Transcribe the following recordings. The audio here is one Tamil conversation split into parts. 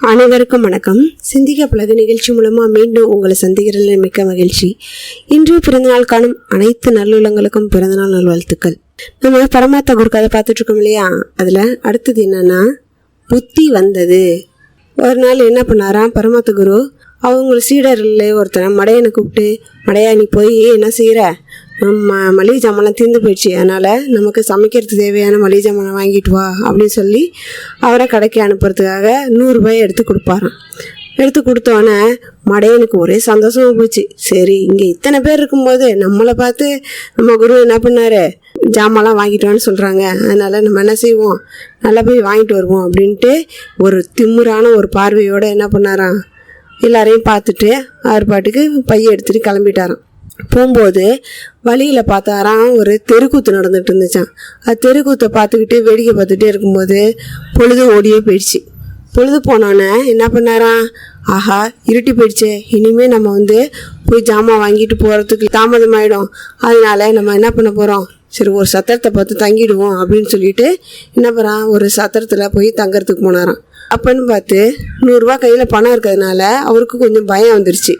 அனைவருக்கும் வணக்கம். சிந்திக்க பழகு நிகழ்ச்சி மூலமாக மீண்டும் உங்களை சந்திக்கிறதில் மிக்க மகிழ்ச்சி. இன்று பிறந்தநாள் காணும் அனைத்து நல்லுள்ளங்களுக்கும் பிறந்தநாள் நல்வாழ்த்துக்கள். நம்ம பரமாத்த குரு கதை பார்த்துட்ருக்கோம் இல்லையா? அதில் அடுத்தது என்னன்னா புத்தி வந்தது. ஒரு நாள் என்ன பண்ணாராம் பரமாத்த குரு அவங்க சீடர்ல ஒருத்தனை மடையனை கூப்பிட்டு மடையா நீ போய் என்ன செய்கிற நம்ம மளிகை ஜாமான்லாம் தீர்ந்து போயிடுச்சு. அதனால் நமக்கு சமைக்கிறது தேவையான மளிகை ஜாமான் வாங்கிட்டு வா அப்படின்னு சொல்லி அவரை கடைக்கு அனுப்புறதுக்காக நூறுரூபாய் எடுத்து கொடுப்பாராம். எடுத்து கொடுத்தோன்னே மடையனுக்கு ஒரே சந்தோஷமாக போச்சு. சரி இங்கே இத்தனை பேர் இருக்கும்போது நம்மளை பார்த்து நம்ம குரு என்ன பண்ணார்? ஜாமான்லாம் வாங்கிட்டு வான்னு சொல்கிறாங்க அதனால் நம்ம என்ன செய்வோம்? நல்லா போய் வாங்கிட்டு வருவோம் அப்படின்ட்டு ஒரு திமிரான ஒரு பார்வையோடு என்ன பண்ணாராம்? எல்லாரையும் பார்த்துட்டு அவர் பாட்டுக்கு பைய எடுத்துகிட்டு கிளம்பிட்டாராம். போகும்போது வழியில் பார்த்தாராம் ஒரு தெருக்கூத்து நடந்துட்டு இருந்துச்சான் அது தெருக்கூத்தை பார்த்துக்கிட்டு வேடிக்கை பார்த்துட்டே இருக்கும்போது பொழுது ஓடியே போயிடுச்சு. பொழுது போனோன்னே என்ன பண்ணாராம் ஆஹா இருட்டி போயிடுச்சே. இனிமேல் நம்ம வந்து போய் ஜாமான் வாங்கிட்டு போகிறதுக்கு தாமதமாயிடும். அதனால நம்ம என்ன பண்ண போகிறோம் சரி ஒரு சத்திரத்தை பார்த்து தங்கிடுவோம் அப்படின்னு சொல்லிட்டு என்ன பண்ணுறான் ஒரு சத்திரத்தில் போய் தங்கறதுக்கு போனாராம். அப்போன்னு பார்த்து நூறுரூவா கையில் பணம் இருக்கிறதுனால அவருக்கு கொஞ்சம் பயம் வந்துருச்சு.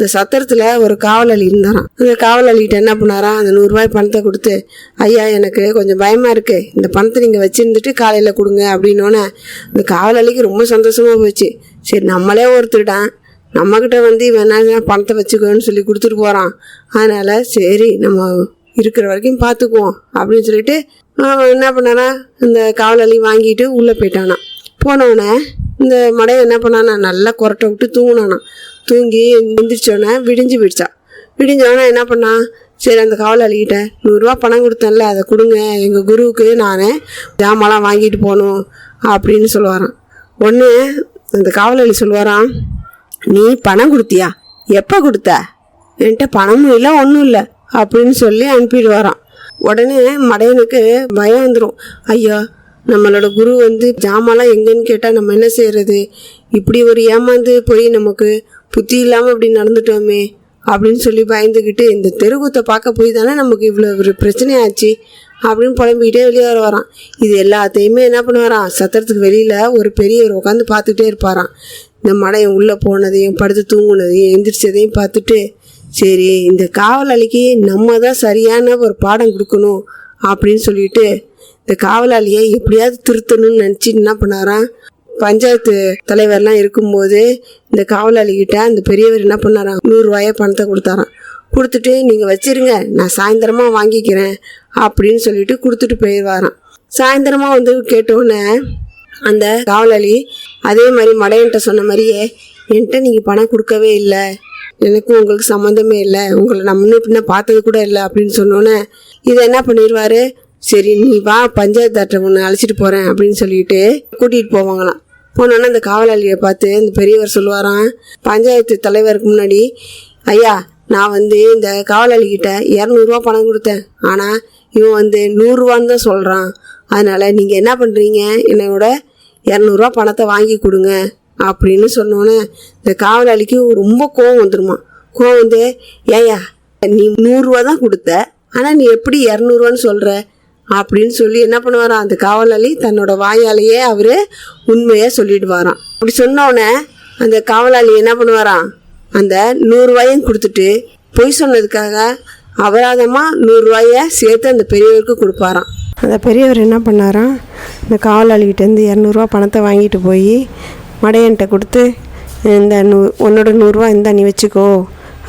இந்த சத்திரத்தில் ஒரு காவலாளி இருந்தாராம். அந்த காவலாளிகிட்ட என்ன பண்ணாராம்? அந்த நூறுரூவாய் பணத்தை கொடுத்து ஐயா எனக்கு கொஞ்சம் பயமாக இருக்குது இந்த பணத்தை நீங்கள் வச்சுருந்துட்டு காலையில் கொடுங்க அப்படின்னோடனே அந்த காவலாளிக்கு ரொம்ப சந்தோஷமாக போச்சு. சரி நம்மளே ஒருத்தருடான் நம்மக்கிட்ட வந்து இவன் பணத்தை வச்சுக்கோன்னு சொல்லி கொடுத்துட்டு போகிறான் அதனால் சரி நம்ம இருக்கிற வரைக்கும் பார்த்துக்குவோம் அப்படின்னு சொல்லிட்டு அவன் என்ன பண்ணானா இந்த காவலாளி வாங்கிட்டு உள்ளே போயிட்டானான் போனவனே இந்த மடையை என்ன பண்ணானா நல்லா குரட்டை விட்டு தூங்கினானான் தூங்கி எந்திரிச்சோன்னே விடிஞ்சு போயிடுச்சா. விடிஞ்சவொடனே என்ன பண்ணான் சரி அந்த காவலாளிகிட்ட நூறுரூவா பணம் கொடுத்தேன்ல அதை கொடுங்க. எங்கள் குருவுக்கு நான் ஜாமான்லாம் வாங்கிட்டு போகணும் அப்படின்னு சொல்லுவாராம். ஒன்று அந்த காவலாளி சொல்லுவாராம் நீ பணம் கொடுத்தியா? எப்போ கொடுத்த? என்கிட்ட பணமும் இல்லை ஒன்றும் இல்லை அப்படின்னு சொல்லி அனுப்பிடுவாராம். உடனே மடையனுக்கு பயம் வந்துடும் ஐயோ நம்மளோட குரு வந்து ஜாமாலாம் எங்கன்னு கேட்டால் நம்ம என்ன செய்கிறது இப்படி ஒரு ஏமாந்து போய் நமக்கு புத்தி இல்லாமல் இப்படி நடந்துட்டோமே அப்படின்னு சொல்லி பயந்துக்கிட்டு இந்த தெருக்கூத்தை பார்க்க போய் தானே நமக்கு இவ்வளோ ஒரு பிரச்சனையாச்சு? அப்படின்னு புலம்பிக்கிட்டே வெளியே வர வரான் இது எல்லாத்தையுமே என்ன பண்ணுவாரான் சத்திரத்துக்கு வெளியில் ஒரு பெரியவர் உட்காந்து பார்த்துக்கிட்டே இருப்பாராம். இந்த மடையன் உள்ளே போனதையும் படுத்து தூங்குனதையும் எந்திரிச்சதையும் பார்த்துட்டு சரி இந்த காவலாளிக்கு நம்ம தான் சரியான ஒரு பாடம் கொடுக்கணும் அப்படின்னு சொல்லிட்டு இந்த காவலாளியை எப்படியாவது திருத்தணும்னு நினச்சி என்ன பண்ணாராம் பஞ்சாயத்து தலைவர்லாம் இருக்கும்போது இந்த காவலாளிகிட்ட அந்த பெரியவர் என்ன பண்ணாராம் நூறுரூவாயா பணத்தை கொடுத்தாராம். கொடுத்துட்டு நீங்கள் வச்சிருங்க நான் சாயந்தரமாக வாங்கிக்கிறேன் அப்படின்னு சொல்லிட்டு கொடுத்துட்டு போயிடுவாராம் சாயந்தரமாக வந்து கேட்டோன்னே அந்த காவலாளி அதே மாதிரி மடையன்ட்ட சொன்ன மாதிரியே என்கிட்ட நீங்கள் பணம் கொடுக்கவே இல்லை. எனக்கும் உங்களுக்கு சம்மந்தமே இல்லை. உங்களை நான் முன்ன பின்ன பார்த்தது கூட இல்லை அப்படின்னு சொன்னோன்னே இதை என்ன பண்ணிடுவாரு சரி நீ வா பஞ்சாயத்து டாக்டரை ஒன்று அழைச்சிட்டு போகிறேன் அப்படின்னு சொல்லிட்டு கூட்டிகிட்டு போவாங்களாம். போனோன்னே அந்த காவலாளியை பார்த்து இந்த பெரியவர் சொல்லுவாராம் பஞ்சாயத்து தலைவருக்கு முன்னாடி ஐயா நான் வந்து இந்த காவலாளிகிட்ட இரநூறுவா பணம் கொடுத்தேன். ஆனால் இவன் வந்து நூறுரூவான்னு தான் சொல்கிறான் அதனால் நீங்கள் என்ன பண்ணுறீங்க என்னோட இரநூறுவா பணத்தை வாங்கி கொடுங்க அப்படின்னு சொன்னோன்னே இந்த காவலாளிக்கு ரொம்ப கோவம் வந்துருமா. கோவம் வந்து ஏயா நீ நூறுரூவா தான் கொடுத்த. ஆனால் நீ எப்படி இரநூறுவான்னு சொல்கிற அப்படின்னு சொல்லி என்ன பண்ணுவாராம்? அந்த காவலாளி தன்னோட வாயாலேயே அவர் உண்மையை சொல்லிடுவாராம். அப்படி சொன்னோடனே அந்த காவலாளி என்ன பண்ணுவாராம்? அந்த நூறுரூவாயும் கொடுத்துட்டு பொய் சொன்னதுக்காக அபராதமாக நூறுரூவாயை சேர்த்து அந்த பெரியவருக்கு கொடுப்பாராம். அந்த பெரியவர் என்ன பண்ணாராம்? இந்த காவலாளிகிட்டேருந்து இரநூறுவா பணத்தை வாங்கிட்டு போய் மடையன்ட்ட கொடுத்து இந்த நூ உன்னோட நூறுரூவா இருந்தால் நீ வச்சுக்கோ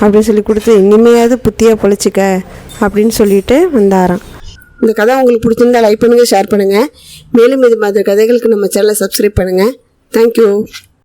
அப்படின்னு சொல்லி கொடுத்து இனிமையாவது புத்தியாக பொழைச்சிக்க அப்படின்னு சொல்லிட்டு வந்தாராம். இந்த கதை உங்களுக்கு பிடிச்சிருந்தா லைக் பண்ணுங்கள் ஷேர் பண்ணுங்கள் மேலும் இது மாதிரி கதைகளுக்கு நம்ம சேனலை சப்ஸ்கிரைப் பண்ணுங்கள் தேங்க்யூ